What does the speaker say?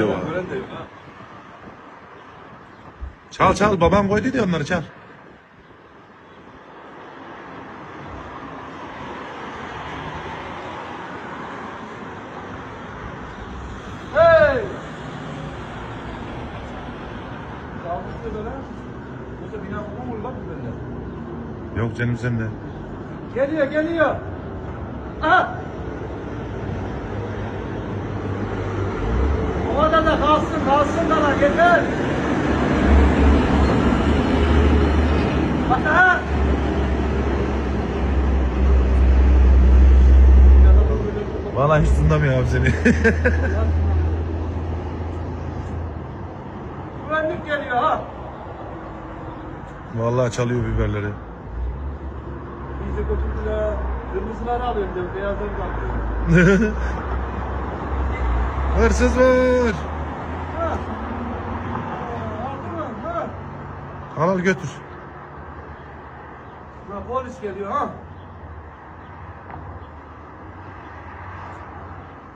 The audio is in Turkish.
yok. Çal çal babam koydu diye onları çal. Hey! Kalmıştı böyle. Yoksa bina mı lan bu bende? Yok canım sen de. Geliyor geliyor. Aha! Havada da kalsın kalsın da yeter. Bak ha! Vallahi hiç abi seni. Güvenlik geliyor ha. Vallahi çalıyor biberleri. İyice götürdüler. Kırmızıları alıyorum diyorum. Beyazları bırakıyorum. Hırsız var. Ha. Aldın mı? Ha. Al al götür. Ha, polis geliyor ha.